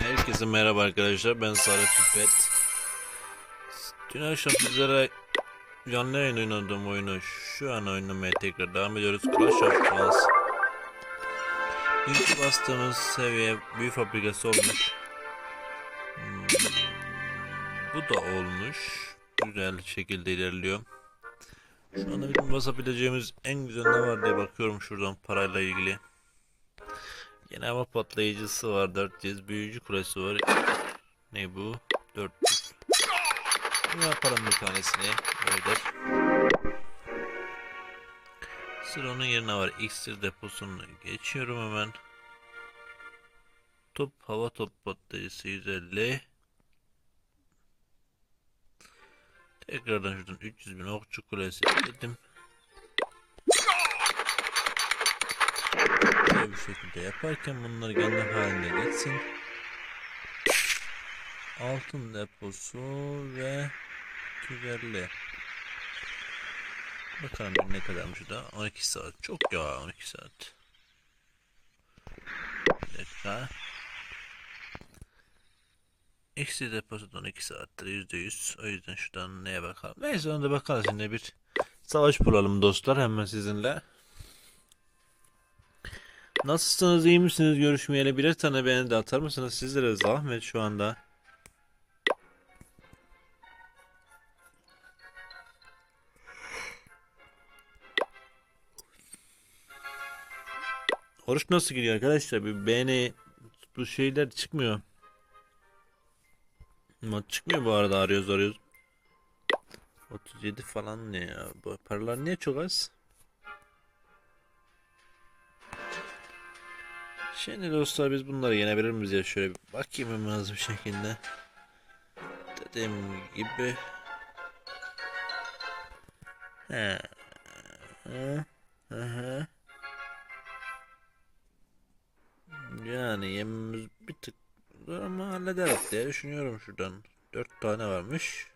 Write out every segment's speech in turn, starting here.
Herkese merhaba arkadaşlar ben Sarı Pipet. Dün akşam sizlere canlı yayın oynadığım oyunu şu an oynamaya tekrar devam ediyoruz. Clash of Clans İlk bastığımız seviye büyü fabrikası olmuş. Hmm, Bu da olmuş. Güzel şekilde ilerliyor. Şu anda bizim basabileceğimiz en güzel ne var diye bakıyorum şuradan parayla ilgili Yine hava patlayıcısı var 400 büyücü kulesi var. Ne bu? 400 Bunu yapalım bir tanesini? Öyle Sıra onun yerine var. İksir deposunu geçiyorum hemen. Top hava top patlayıcısı 150 Tekrardan şuradan 300 bin okçu kulesi dedim şekilde yaparken bunlar kendi haline geçsin. Altın deposu ve 250. Bakalım bir ne kadarmış da? 12 saat. Çok ya 12 saat. Bir dakika. Eksi deposu da 12 saattir %100. O yüzden şuradan neye bakalım. Neyse ona da bakarız yine bir savaş bulalım dostlar hemen sizinle. Nasılsınız iyi misiniz görüşmeyeli birer tane beğeni de atar mısınız sizlere zahmet şu anda. Oruç nasıl gidiyor arkadaşlar bir beğeni bu şeyler çıkmıyor. Ama çıkmıyor bu arada arıyoruz arıyoruz. 37 falan ne ya bu paralar niye çok az? Şimdi dostlar biz bunları yenebilir miyiz ya şöyle bir bakayım hemen hızlı bir şekilde. Dediğim gibi. He. Hı hı. Yani yemimiz bir tık zor ama hallederiz diye düşünüyorum şuradan. Dört tane varmış.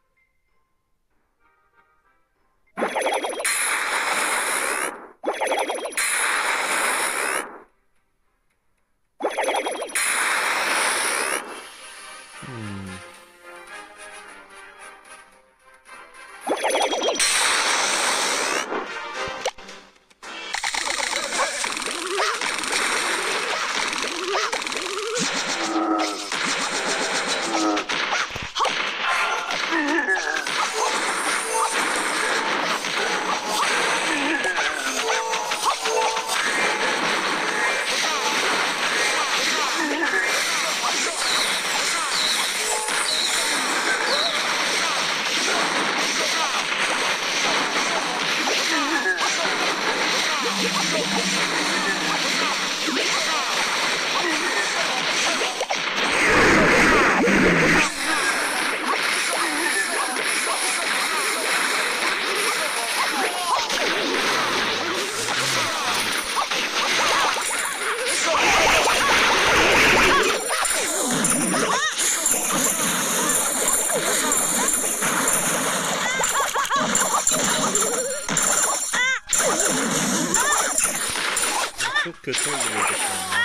Kötü oldu burada şu an ya.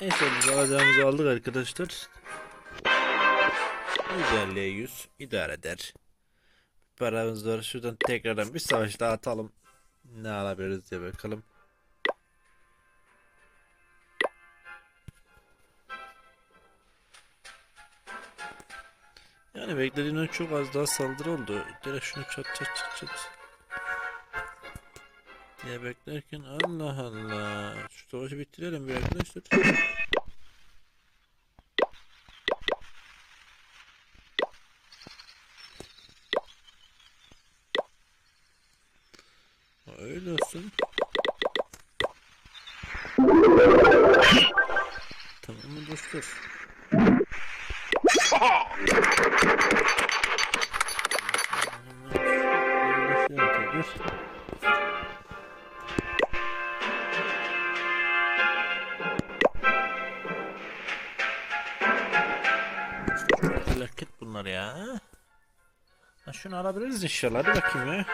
Neyse biz alacağımızı aldık arkadaşlar. 150'ye 100 idare eder. Paramız var. Şuradan tekrardan bir savaş daha atalım. Ne alabiliriz diye bakalım. Yani beklediğimden çok az daha saldırı oldu. Direkt şunu çat çat çat çat. Diye beklerken Allah Allah. Şu savaşı bitirelim bir arkadaşlar. Öyle olsun. Tamam mı dostlar? Bunlar ya. Ha, şunu alabiliriz inşallah. Hadi bakayım ya.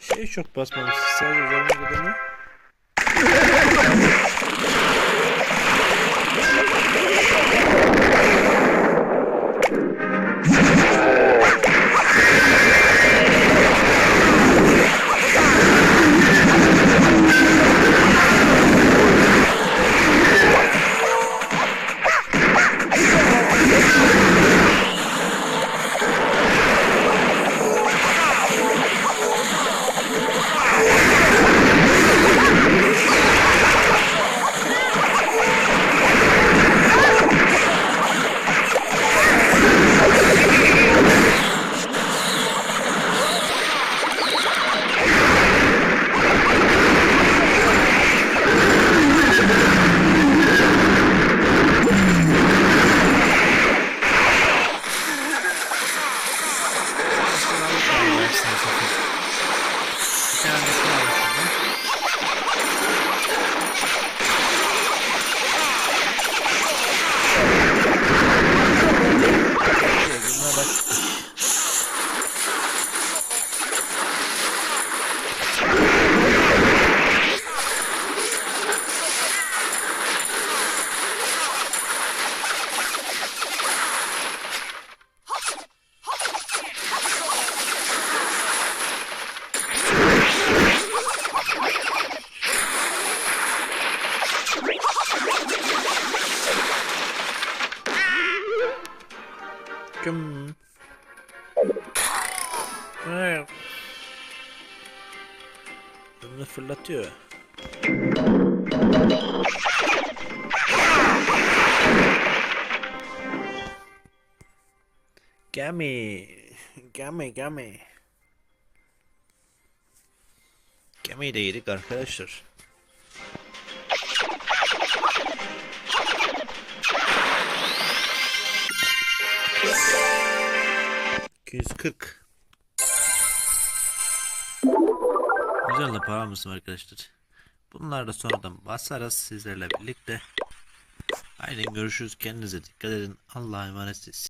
Şey çok basmamış. Sadece üzerine gidelim Bunu fırlatıyor. Gami. Gami gami. Gami'yi de yedik arkadaşlar. Yüz kırk. De paramız var arkadaşlar. Bunları da sonradan basarız sizlerle birlikte. Haydi görüşürüz. Kendinize dikkat edin. Allah'a emanetsiniz.